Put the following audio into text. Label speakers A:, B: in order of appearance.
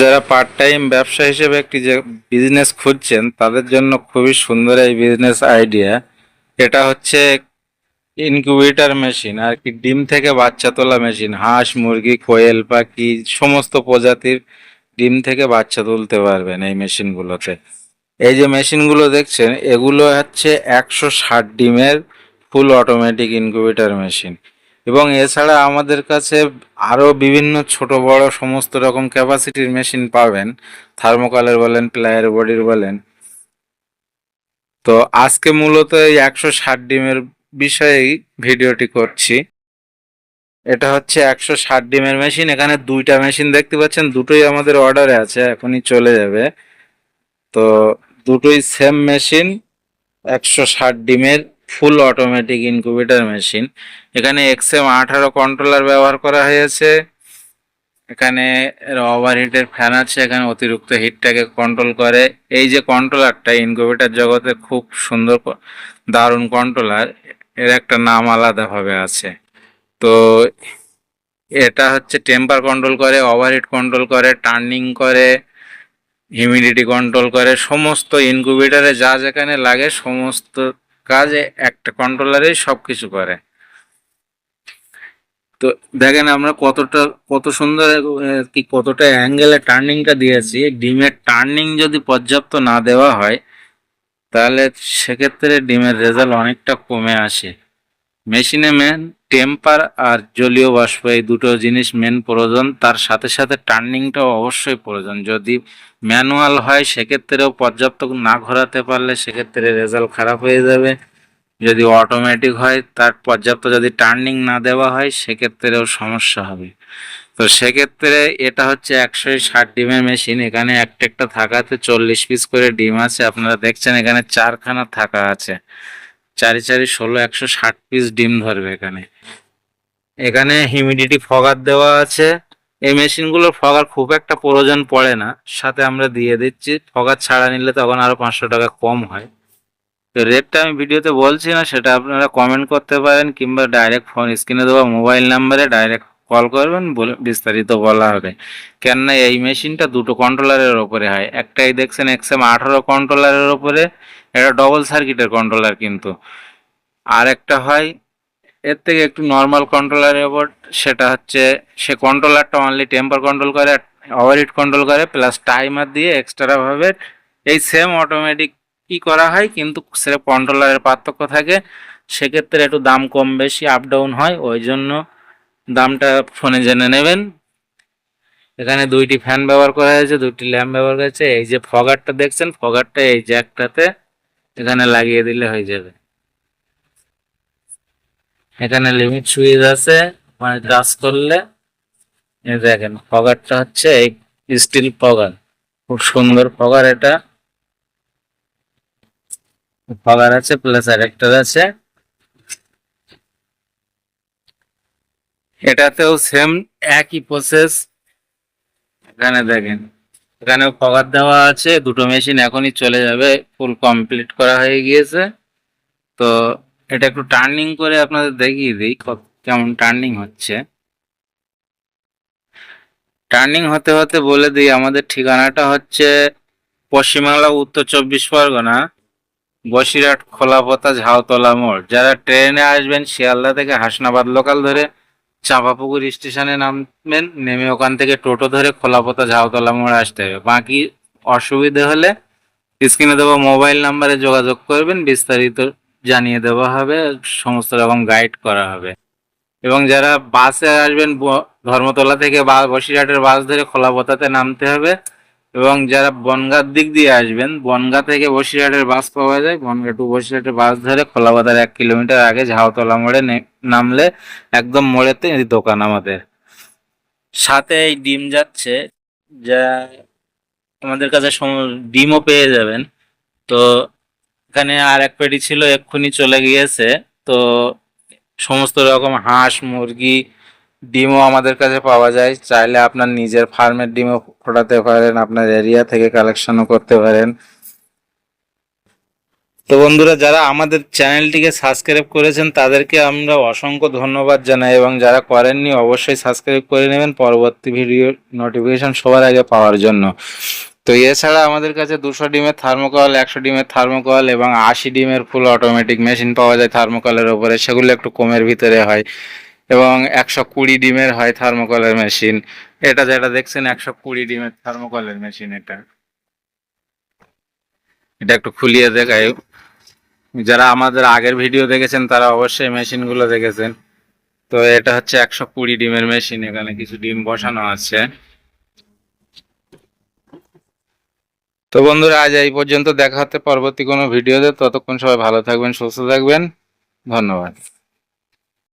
A: যারা part time ব্যবসা হিসেবে একটি যে বিজনেস খুঁজছেন, তাদের জন্য খুবই সুন্দর এই বিজনেস আইডিয়া এটা হচ্ছে ইনকিউবেটর মেশিন আর কি ডিম থেকে বাচ্চা তোলা মেশিন হাঁস, মুরগি, কোয়েল, পাখি, সমস্ত প্রজাতির ডিম থেকে বাচ্চা তুলতে পারবেন এই মেশিনগুলোতে এই যে মেশিনগুলো দেখছেন, এগুলো হচ্ছে একশো ষাট ডিমের ফুল অটোমেটিক ইনকিউবেটর মেশিন এবং এছাড়া আমাদের কাছে আরও বিভিন্ন ছোট, বড় সমস্ত রকম ক্যাপাসিটির মেশিন পাবেন। থার্মোকলের বলেন প্লায়ের বডির বলেন। তো আজকে মূলত এই একশো ষাট ডিমের বিষয়েই ভিডিওটি করছি। এটা হচ্ছে একশো ষাট ডিমের মেশিন এখানে দুইটা মেশিন দেখতে পাচ্ছেন, দুটোই আমাদের অর্ডারে আছে, এখনই চলে যাবে। তো দুটোই সেম মেশিন একশো ষাট ডিমের ফুল অটোমেটিক ইনকিউবেটর মেশিন। এখানে এক্সএম আঠারো কন্ট্রোলার ব্যবহার করা হয়েছে। এখানে ওভারহিটের ফ্যান আছে, এখানে অতিরিক্ত হিটটাকে কন্ট্রোল করে। এই যে কন্ট্রোলারটা ইনকিউবেটর জগতে খুব সুন্দর দারুণ কন্ট্রোলার এর একটা নাম আলাদাভাবে আছে। তো এটা হচ্ছে টেম্পার কন্ট্রোল করে ওভারহিট কন্ট্রোল করে টার্নিং করে হিউমিডিটি কন্ট্রোল করে, সমস্ত ইনকিউবেটরে যা যেখানে লাগে, সমস্ত কাজে একটা কন্ট্রোলারেই সব কিছু করে। তো দেখেন আমরা কতটা, কত সুন্দর কি কতটা অ্যাঙ্গেলে টার্নিংটা দিয়েছি। ডিমের টার্নিং যদি পর্যাপ্ত না দেওয়া হয়, তাহলে সেক্ষেত্রে ডিমের রেজাল্ট অনেকটা কমে আসে। মেশিনে মেন টেম্পার আর জলীয় বাষ্প, এই দুটো জিনিস মেন প্রয়োজন। তার সাথে সাথে টার্নিংটাও অবশ্যই প্রয়োজন। যদি ম্যানুয়াল হয়, সেক্ষেত্রেও পর্যাপ্ত না ঘোরাতে পারলে সেক্ষেত্রে রেজাল্ট খারাপ হয়ে যাবে। যদি অটোমেটিক হয়, তার পর্যাপ্ত যদি টার্নিং না দেওয়া হয়, সেক্ষেত্রেও সমস্যা হবে। তো সেক্ষেত্রে এটা হচ্ছে একশো ষাট ডিমের মেশিন এখানে একটা একটা থাকাতে চল্লিশ পিস করে ডিম আছে। আপনারা দেখছেন এখানে চারখানা থাকা আছে। চারি চারি ষোলো, একশো ষাট পিস ডিম ধরবে এখানে। এখানে হিউমিডিটি ফগার দেওয়া আছে। এই মেশিনগুলোর ফগার খুব একটা প্রয়োজন পড়ে না। সাথে আমরা দিয়ে দিচ্ছি। ফগার ছাড়া নিলে তখন আরও পাঁচশো টাকা কম হয়। তো রেটটা আমি ভিডিওতে বলছি না, সেটা আপনারা কমেন্ট করতে পারেন কিংবা ডাইরেক্ট ফোন স্ক্রিনে দেওয়া মোবাইল নাম্বারে ডাইরেক্ট কল করবেন, বলে বিস্তারিত বলা হবে। কেননা এই মেশিনটা দুটো কন্ট্রোলারের ওপরে হয়। একটাই দেখছেন এক্সএম আঠারো কন্ট্রোলারের ওপরে। এটা ডবল সার্কিটের কন্ট্রোলার কিন্তু। আর একটা হয়, এর থেকে একটু নর্মাল কন্ট্রোলার ওপর সেটা হচ্ছে সে কন্ট্রোলারটা অনলি টেম্পার কন্ট্রোল করে ওভারহিট কন্ট্রোল করে প্লাস টাইমার দিয়ে এক্সট্রাভাবে এই সেম অটোমেটিক কি করা হয়, কিন্তু সে কন্ট্রোলারের পার্থক্য থাকে। সেক্ষেত্রে একটু দাম কম বেশি আপ ডাউন হয়, ওই জন্য দামটা ফোনে জেনে নেবেন। এখানে দুইটি ফ্যান ব্যবহার করা হয়েছে, দুইটি ল্যাম্প ব্যবহার করা হয়েছে। এই যে ফগারটা দেখছেন ফগারটা এই জ্যাকটাতে এখানে লাগিয়ে দিলে হয়ে যাবে। এখানে লিমিট সুইচ আছে মানে টাচ করলে দেখেন ফগারটা হচ্ছে এই স্টিল ফগার খুব সুন্দর ফগার এটা। ফগার আছে প্লাস আরেকটার আছে। এটাতেও সেম একই প্রসেস এখানে দেখেন। এখানেও ফগার দেওয়া আছে, দুটো মেশিন এখনই চলে যাবে ফুল কমপ্লিট করা হয়ে গিয়েছে। তো এটা একটু টার্নিং করে আপনাদের দেখিয়ে দিই কেমন টার্নিং হচ্ছে। টার্নিং হতে হতে বলে দিই, আমাদের ঠিকানাটা হচ্ছে পশ্চিমবাংলা, উত্তর চব্বিশ পরগনা, বসিরহাট খোলাপোতা ঝাউতলা মোড়। যারা ট্রেনে আসবেন, শিয়ালদা থেকে হাসনাবাদ লোকাল ধরে চাঁপাপুকুর স্টেশনে নামবেন, নেমে ওখান থেকে টোটো ধরে খোলাপোতা ঝাউতলা মোড়ে আসতে হবে। বাকি অসুবিধে হলে স্ক্রিনে দেওয়া মোবাইল নাম্বারে যোগাযোগ করবেন, বিস্তারিত জানিয়ে দেওয়া হবে, সমস্ত রকম গাইড করা হবে। এবং যারা বাসে আসবেন, ধর্মতলা থেকে বা বসিরহাটের বাস ধরে খোলাপোতাতে নামতে হবে এবং যারা বনগাঁর দিক দিয়ে আসবেন, বনগাঁ থেকে বসিরহাটের বাস পাওয়া যায়। বনগাঁ টু বসিরহাটের বাস ধরে খোলাপাতার এক কিলোমিটার আগে ঝাউতলা মোড়ে নামলে একদম মোড়েতে দোকান আমাদের। সাথে এই ডিম যাচ্ছে, যা আমাদের কাছে ডিমও পেয়ে যাবেন। তো এখানে আর এক পেটি ছিল, এক্ষুনি চলে গিয়েছে। তো সমস্ত রকম হাঁস, মুরগি ডিমও আমাদের কাছে পাওয়া যায়। চাইলে আপনার নিজের ফার্মের ডিমও ফোটাতে পারেন, আপনার এরিয়া থেকে কালেকশনও করতে পারেন। তো বন্ধুরা, যারা আমাদের চ্যানেলটিকে সাবস্ক্রাইব করেছেন, তাদেরকে আমরা অসংখ্য ধন্যবাদ জানাই এবং যারা করেননি, অবশ্যই সাবস্ক্রাইব করে নেবেন। পরবর্তী ভিডিও নোটিফিকেশন সবার আগে পাওয়ার জন্য। তো এছাড়া আমাদের কাছে দুশো ডিমের থার্মোকল একশো ডিমের থার্মোকল এবং আশি ডিমের ফুল অটোমেটিক মেশিন পাওয়া যায় থার্মোকলের ওপরে সেগুলো একটু কমের ভিতরে হয়। এবং একশো কুড়ি ডিমের হয় থার্মোকলের মেশিন। এটা যেটা দেখছেন, একশো কুড়ি ডিমের থার্মোকলের মেশিন এটা। এটা একটু খুলিয়ে দেখাই। যারা আমাদের আগের ভিডিও দেখেছেন, তারা অবশ্যই মেশিনগুলো দেখেছেন। তো এটা হচ্ছে একশো কুড়ি ডিমের মেশিন, এখানে কিছু ডিম বসানো আছে। তো বন্ধুরা, আজ এই পর্যন্ত দেখা হতে পরবর্তী কোনো ভিডিওতে। ততক্ষণ সবাই ভালো থাকবেন, সুস্থ থাকবেন। ধন্যবাদ।